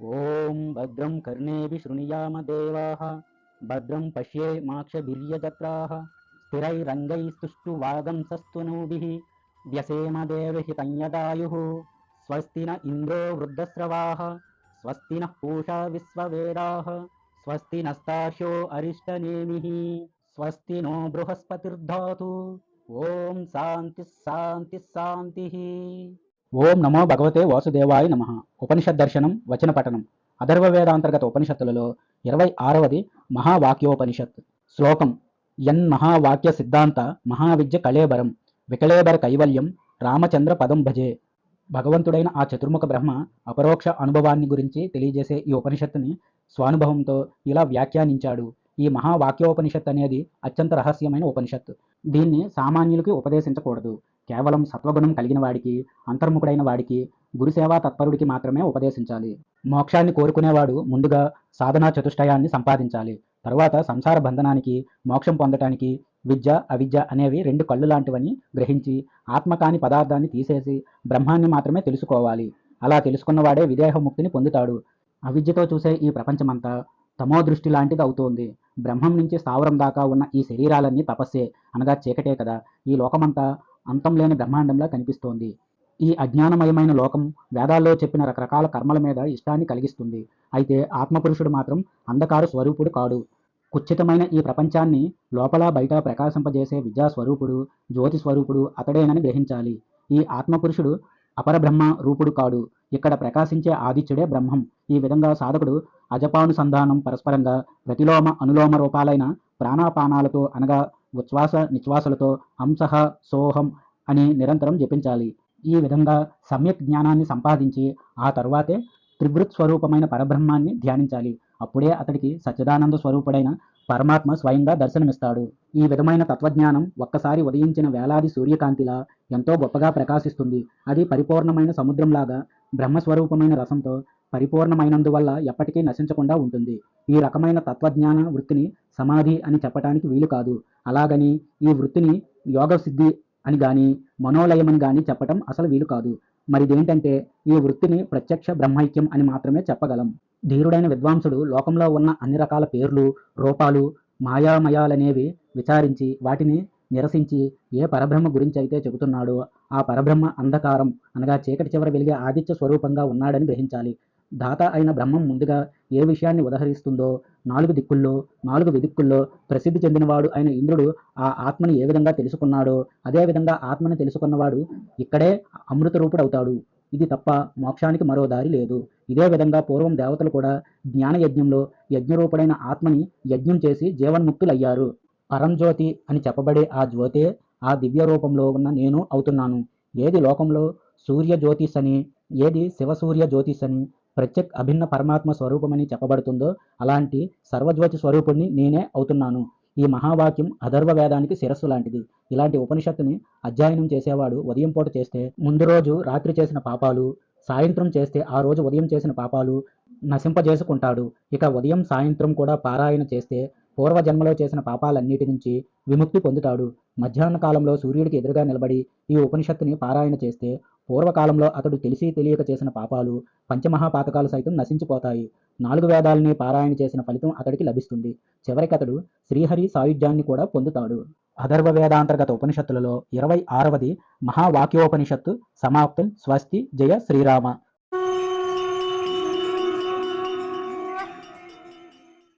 ॐ भद्रं कर्णेभिः शृणुयाम देवाः भद्रं पश्ये माक्षभिर्यजत्राः स्थिरैरङ्गैस्तुष्टुवागंसस्तुनूभिः व्यसेम देवहितञ्यदायुः स्वस्ति न इन्द्रो वृद्धस्रवाः स्वस्ति नः पूषा विश्ववेदाः स्वस्ति नस्तार्क्ष्यो अरिष्टनेमिः स्वस्ति नो बृहस्पतिर्धातु ॐ शान्तिः शान्तिः शान्तिः ఓం నమో భగవతే వాసుదేవాయ నమ. ఉపనిషత్ దర్శనం వచన పఠనం అధర్వ వేదాంతర్గత ఉపనిషత్తులలో ఇరవై ఆరవది మహావాక్యోపనిషత్. శ్లోకం ఎన్ మహావాక్య సిద్ధాంత మహావిద్య కళేబరం వికళేబర కైవల్యం రామచంద్ర పదం భజే. భగవంతుడైన ఆ చతుర్ముఖ బ్రహ్మ అపరోక్ష అనుభవాన్ని గురించి తెలియజేసే ఈ ఉపనిషత్తుని స్వానుభవంతో ఇలా వ్యాఖ్యానించాడు. ఈ మహావాక్యోపనిషత్ అనేది అత్యంత రహస్యమైన ఉపనిషత్తు. దీన్ని సామాన్యులకి ఉపదేశించకూడదు. కేవలం సత్వగుణం కలిగిన వాడికి అంతర్ముఖుడైన వాడికి గురుసేవా తత్పరుడికి మాత్రమే ఉపదేశించాలి. మోక్షాన్ని కోరుకునేవాడు ముందుగా సాధనా చతుష్టయాన్ని సంపాదించాలి. తరువాత సంసార బంధనానికి మోక్షం పొందటానికి విద్య అవిద్య అనేవి రెండు కళ్ళు లాంటివని గ్రహించి ఆత్మకాని పదార్థాన్ని తీసేసి బ్రహ్మాన్ని మాత్రమే తెలుసుకోవాలి. అలా తెలుసుకున్నవాడే విదేహముక్తిని పొందుతాడు. అవిద్యతో చూసే ఈ ప్రపంచమంతా తమో దృష్టి లాంటిది అవుతోంది. బ్రహ్మం నుంచి స్థావరం దాకా ఉన్న ఈ శరీరాలన్నీ తపస్సే అనగా చీకటే కదా. ఈ లోకమంతా అంతం లేని బ్రహ్మాండంలా కనిపిస్తోంది. ఈ అజ్ఞానమయమైన లోకం వేదాల్లో చెప్పిన రకరకాల కర్మల మీద ఇష్టాన్ని కలిగిస్తుంది. అయితే ఆత్మపురుషుడు మాత్రం అంధకార స్వరూపుడు కాడు. కుచ్చితమైన ఈ ప్రపంచాన్ని లోపల బయట ప్రకాశింపజేసే విద్యా స్వరూపుడు జ్యోతి స్వరూపుడు అతడేనని గ్రహించాలి. ఈ ఆత్మపురుషుడు అపరబ్రహ్మ రూపుడు కాడు. ఇక్కడ ప్రకాశించే ఆదిత్యుడే బ్రహ్మం. ఈ విధంగా సాధకుడు అజపానుసంధానం పరస్పరంగా ప్రతిలోమ అనులోమ రూపాలైన ప్రాణాపానాలతో అనగా ఉచ్ఛ్వాస నిశ్వాసలతో అంశః సోహం అని నిరంతరం జపించాలి. ఈ విధంగా సమ్యక్ జ్ఞానాన్ని సంపాదించి ఆ తరువాతే త్రివృత్ స్వరూపమైన పరబ్రహ్మాన్ని ధ్యానించాలి. అప్పుడే అతడికి సచ్చిదానంద స్వరూపుడైన పరమాత్మ స్వయంగా దర్శనమిస్తాడు. ఈ విధమైన తత్వజ్ఞానం ఒక్కసారి ఉదయించిన వేలాది సూర్యకాంతిలా ఎంతో గొప్పగా ప్రకాశిస్తుంది. అది పరిపూర్ణమైన సముద్రంలాగా బ్రహ్మస్వరూపమైన రసంతో పరిపూర్ణమైనందువల్ల ఎప్పటికీ నశించకుండా ఉంటుంది. ఈ రకమైన తత్వజ్ఞాన వృత్తిని సమాధి అని చెప్పటానికి వీలు కాదు. అలాగని ఈ వృత్తిని యోగ సిద్ధి అని గాని మనోలయమని గాని చెప్పటం అసలు వీలు కాదు. మరిదేంటంటే ఈ వృత్తిని ప్రత్యక్ష బ్రహ్మైక్యం అని మాత్రమే చెప్పగలం. ధీరుడైన విద్వాంసుడు లోకంలో ఉన్న అన్ని రకాల పేర్లు రూపాలు మాయామయాలనేవి విచారించి వాటిని నిరసించి ఏ పరబ్రహ్మ గురించి అయితే చెబుతున్నాడో ఆ పరబ్రహ్మ అంధకారం అనగా చీకటి చివర వెలిగే ఆదిత్య స్వరూపంగా ఉన్నాడని గ్రహించాలి. దాత అయిన బ్రహ్మం ముందుగా ఏ విషయాన్ని ఉదహరిస్తుందో నాలుగు దిక్కుల్లో నాలుగు విదిక్కుల్లో ప్రసిద్ధి చెందినవాడు అయిన ఇంద్రుడు ఆ ఆత్మని ఏ విధంగా తెలుసుకున్నాడో అదే విధంగా ఆత్మని తెలుసుకున్నవాడు ఇక్కడే అమృతరూపుడవుతాడు. ఇది తప్ప మోక్షానికి మరో దారి లేదు. ఇదే విధంగా పూర్వం దేవతలు కూడా జ్ఞాన యజ్ఞంలో యజ్ఞరూపుడైన ఆత్మని యజ్ఞం చేసి జీవన్ముక్తులయ్యారు. పరంజ్యోతి అని చెప్పబడే ఆ జ్యోతే ఆ దివ్య రూపంలో ఉన్న నేను అవుతున్నాను. ఏది లోకంలో సూర్య జ్యోతిష్ అని ఏది శివసూర్య జ్యోతిష్ అని ప్రత్యక్ అభిన్న పరమాత్మ స్వరూపమని చెప్పబడుతుందో అలాంటి సర్వజ్యోతి స్వరూపుణ్ణి నేనే అవుతున్నాను. ఈ మహావాక్యం అధర్వ వేదానికి శిరస్సు లాంటిది. ఇలాంటి ఉపనిషత్తుని అధ్యయనం చేసేవాడు ఉదయం పూట చేస్తే ముందు రోజు రాత్రి చేసిన పాపాలు సాయంత్రం చేస్తే ఆ రోజు ఉదయం చేసిన పాపాలు నశింపజేసుకుంటాడు. ఇక ఉదయం సాయంత్రం కూడా పారాయణ చేస్తే పూర్వజన్మలో చేసిన పాపాలన్నిటి నుంచి విముక్తి పొందుతాడు. మధ్యాహ్న కాలంలో సూర్యుడికి ఎదురుగా నిలబడి ఈ ఉపనిషత్తుని పారాయణ చేస్తే పూర్వకాలంలో అతడు తెలిసి తెలియక చేసిన పాపాలు పంచమహాపాతకాలు సైతం నశించిపోతాయి. నాలుగు వేదాలని పారాయణ చేసిన ఫలితం అతడికి లభిస్తుంది. చివరికి అతడు శ్రీహరి సాయుధ్యాన్ని కూడా పొందుతాడు. అధర్వ వేదాంతర్గత ఉపనిషత్తులలో ఇరవై ఆరవది మహావాక్యోపనిషత్తు సమాప్తం. స్వస్తి. జయ శ్రీరామ.